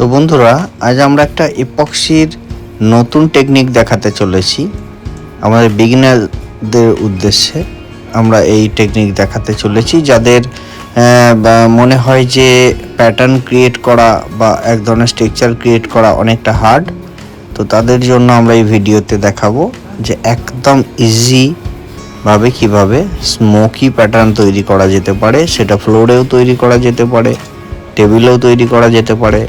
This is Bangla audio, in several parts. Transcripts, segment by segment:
তো বন্ধুরা, আজ আমরা একটা ইপক্সির নতুন টেকনিক দেখাতে চলেছি। আমাদের বিগিনারদের উদ্দেশ্যে আমরা এই টেকনিক দেখাতে চলেছি, যাদের মনে হয় যে প্যাটার্ন ক্রিয়েট করা বা এক ধরনের স্ট্রাকচার ক্রিয়েট করা অনেকটা হার্ড তো তাদের জন্য আমরা এই ভিডিওতে দেখাবো যে একদম ইজি ভাবে কীভাবে স্মোকি প্যাটার্ন তৈরি করা যেতে পারে, সেটা ফ্লোরেও তৈরি করা যেতে পারে টেবিলেও তৈরি করা যেতে পারে।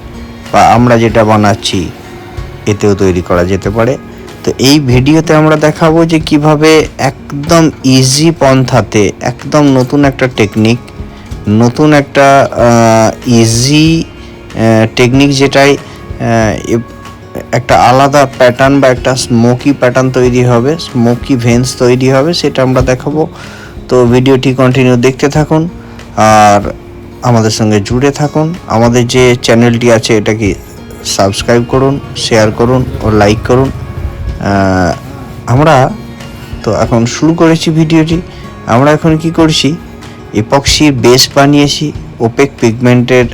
বা আমরা যেটা বানাচ্ছি, এতেও তৈরি করা যেতে পারে। তো এই ভিডিওতে আমরা দেখাবো যে কীভাবে একদম ইজি পন্থাতে, একদম নতুন একটা টেকনিক নতুন একটা ইজি টেকনিক যেটাই একটা আলাদা প্যাটার্ন বা একটা স্মোকি প্যাটার্ন তৈরি হবে স্মোকি ভেন্স তৈরি হবে, সেটা আমরা দেখাবো। তো ভিডিওটি কন্টিনিউ দেখতে থাকুন। আর আমাদের সঙ্গে জুড়ে থাকুন। আমাদের যে চ্যানেলটি আছে, এটাকে সাবস্ক্রাইব করুন, শেয়ার করুন ও লাইক করুন। আমরা তো এখন শুরু করেছি ভিডিওটি। আমরা এখন কি করছি? ইপক্সির বেস বানিয়েছি। ওপেক পিগমেন্টের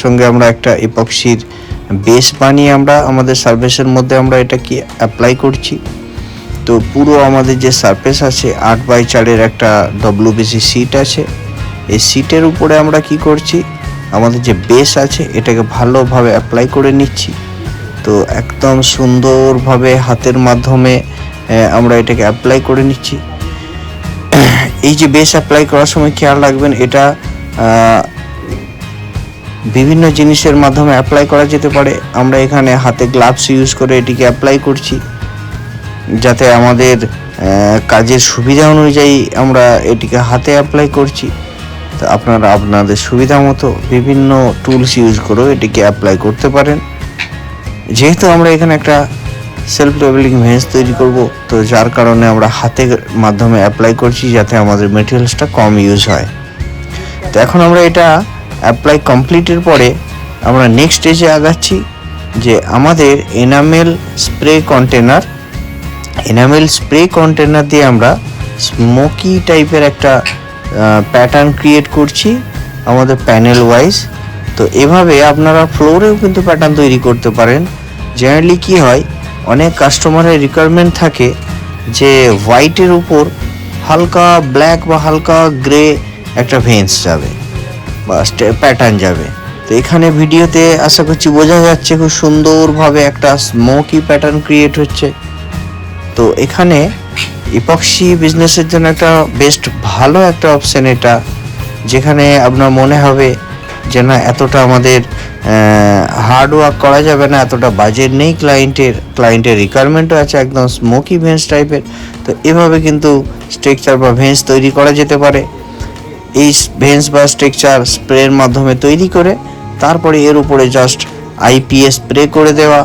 সঙ্গে আমরা একটা ইপক্সির বেস বানিয়ে আমরা আমাদের সার্ফেসের মধ্যে আমরা এটাকে অ্যাপ্লাই করছি। তো পুরো আমাদের যে সারফেস আছে, আট বাই চারের একটা ডব্লিউবিসি সিট আছে। এই সিটের উপরে আমরা কি করছি? আমাদের যে বেস আছে, এটাকে ভালোভাবে অ্যাপ্লাই করে নিচ্ছি। তো একদম সুন্দরভাবে হাতের মাধ্যমে আমরা এটাকে অ্যাপ্লাই করে নিচ্ছি। এই যে বেস অ্যাপ্লাই করার সময় খেয়াল রাখবেন, এটা বিভিন্ন জিনিসের মাধ্যমে অ্যাপ্লাই করা যেতে পারে। আমরা এখানে হাতে গ্লাভস ইউজ করে এটিকে অ্যাপ্লাই করছি। যাতে আমাদের কাজের সুবিধা অনুযায়ী আমরা এটিকে হাতে অ্যাপ্লাই করছি। আপনারা আপনাদের সুবিধা মতো বিভিন্ন টুলস ইউজ করেও এটিকে অ্যাপ্লাই করতে পারেন। যেহেতু আমরা এখানে একটা সেলফ লেভেলিং ভেন্স তৈরি করব, তো যার কারণে আমরা হাতের মাধ্যমে অ্যাপ্লাই করছি যাতে আমাদের মেটেরিয়ালসটা কম ইউজ হয়। তো এখন আমরা এটা অ্যাপ্লাই কমপ্লিটের পরে আমরা নেক্সট স্টেজে আগাচ্ছি যে আমাদের enamel spray container enamel spray container দিয়ে আমরা স্মোকি টাইপের একটা প্যাটার্ন ক্রিয়েট করছি আমাদের প্যানেল ওয়াইজ তো এভাবে আপনারা ফ্লোরেও কিন্তু প্যাটার্ন তৈরি করতে পারেন। জেনারেলি কি হয়, অনেক কাস্টমারের রিকোয়ারমেন্ট থাকে যে হোয়াইটের উপর হালকা ব্ল্যাক বা হালকা গ্রে একটা ভেন্স যাবে বা প্যাটার্ন যাবে। তো এখানে ভিডিওতে আশা করছি বোঝা যাচ্ছে খুব সুন্দরভাবে একটা স্মোকি প্যাটার্ন ক্রিয়েট হচ্ছে। তো এখানে ইপক্সি বিজনেসের জন্য একটা বেস্ট ভালো একটা অপশন এটা, যেখানে আপনার মনে হবে যে না, এতটা আমাদের হার্ড ওয়ার্ক করা যাবে না, এতটা বাজেট নেই ক্লায়েন্টের ক্লায়েন্টের রিকোয়ারমেন্টও আছে একদম স্মোকি ভেন্স টাইপের তো এভাবে কিন্তু স্ট্রাকচার বা ভেন্স তৈরি করা যেতে পারে। এই ভেন্স বা স্ট্রাকচার স্প্রের মাধ্যমে তৈরি করে, তারপরে এর উপরে জাস্ট আইপিএস স্প্রে করে দেওয়া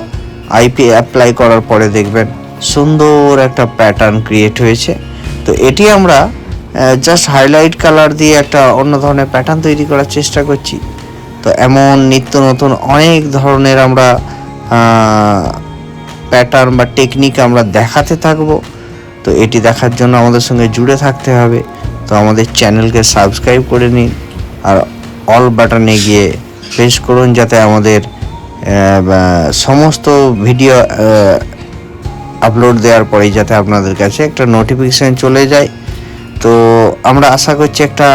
আইপি অ্যাপ্লাই করার পরে দেখবেন। সুন্দর একটা প্যাটার্ন ক্রিয়েট হয়েছে। তো এটি আমরা জাস্ট হাইলাইট কালার দিয়ে একটা অন্য ধরনের প্যাটার্ন তৈরি করার চেষ্টা করছি। তো এমন নিত্য নতুন অনেক ধরনের আমরা প্যাটার্ন বা টেকনিক আমরা দেখাতে থাকব। তো এটি দেখার জন্য আমাদের সঙ্গে জুড়ে থাকতে হবে। তো আমাদের চ্যানেলকে সাবস্ক্রাইব করে নিন আর অল বাটনে গিয়ে প্রেস করুন যাতে আমাদের সমস্ত ভিডিও আপলোড দেওয়ার পরেই যাতে আপনাদের কাছে একটা নোটিফিকেশান চলে যায়। তো আমরা আশা করছি একটা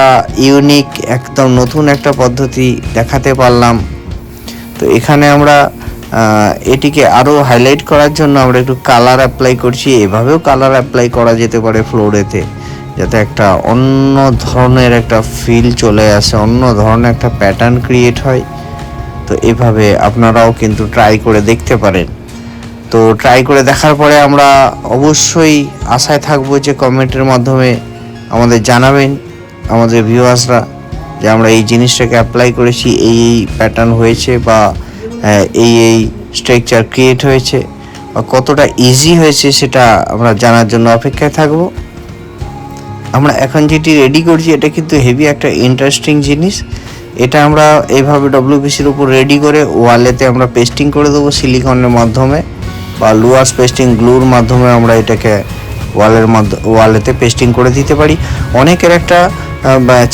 ইউনিক একদম নতুন একটা পদ্ধতি দেখাতে পারলাম। তো এখানে আমরা এটিকে আরও হাইলাইট করার জন্য আমরা একটু কালার অ্যাপ্লাই করছি। এভাবেও কালার অ্যাপ্লাই করা যেতে পারে ফ্লোরেতে যাতে একটা অন্য ধরনের একটা ফিল চলে আসে, অন্য ধরনের একটা প্যাটার্ন ক্রিয়েট হয়। তো এভাবে আপনারাও কিন্তু ট্রাই করে দেখতে পারেন। তো ট্রাই করে দেখার পরে আমরা অবশ্যই আশায় থাকব যে কমেন্টের মাধ্যমে আমাদের জানাবেন, আমাদের ভিউয়ার্সরা যে আমরা এই জিনিসটাকে অ্যাপ্লাই করেছি, এই এই প্যাটার্ন হয়েছে বা এই এই স্ট্রাকচার ক্রিয়েট হয়েছে বা কতটা ইজি হয়েছে সেটা আমরা জানার জন্য অপেক্ষায় থাকব। আমরা এখন যেটি রেডি করছি, এটা কিন্তু হেভি একটা ইন্টারেস্টিং জিনিস। এটা আমরা এইভাবে ডব্লিউবিসির উপর রেডি করে ওয়ালেতে আমরা পেস্টিং করে দেবো সিলিকনের মাধ্যমে। বা লুয়ার্স পেস্টিং গ্লুর মাধ্যমে আমরা এটাকে ওয়ালের মাধ্যমে ওয়ালেতে পেস্টিং করে দিতে পারি। অনেকের একটা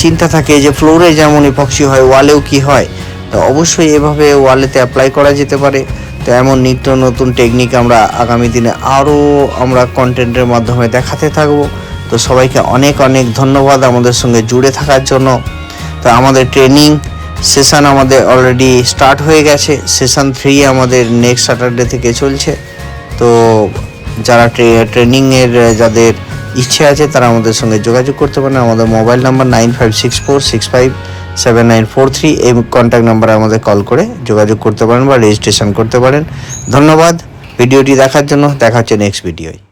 চিন্তা থাকে যে ফ্লোরে যেমন ইপক্সি হয় ওয়ালেও কি হয়? তো অবশ্যই এভাবে ওয়ালেতে অ্যাপ্লাই করা যেতে পারে। তো এমন নিত্য নতুন টেকনিক আমরা আগামী দিনে আরও আমরা কন্টেন্টের মাধ্যমে দেখাতে থাকব। তো সবাইকে অনেক অনেক ধন্যবাদ আমাদের সঙ্গে জুড়ে থাকার জন্য। তো আমাদের ট্রেনিং সেশন আমাদের অলরেডি স্টার্ট হয়ে গেছে। সেশন থ্রি আমাদের নেক্সট স্যাটারডে থেকে চলছে। তো যারা ট্রেনিংয়ের যাদের ইচ্ছে আছে, তারা আমাদের সঙ্গে যোগাযোগ করতে পারেন। আমাদের mobile number nine five six four six five seven nine four three এই কন্ট্যাক্ট নাম্বারে আমাদের কল করে যোগাযোগ করতে পারেন বা রেজিস্ট্রেশন করতে পারেন। ধন্যবাদ। ভিডিওটি দেখার জন্য দেখা হচ্ছে নেক্সট ভিডিওয়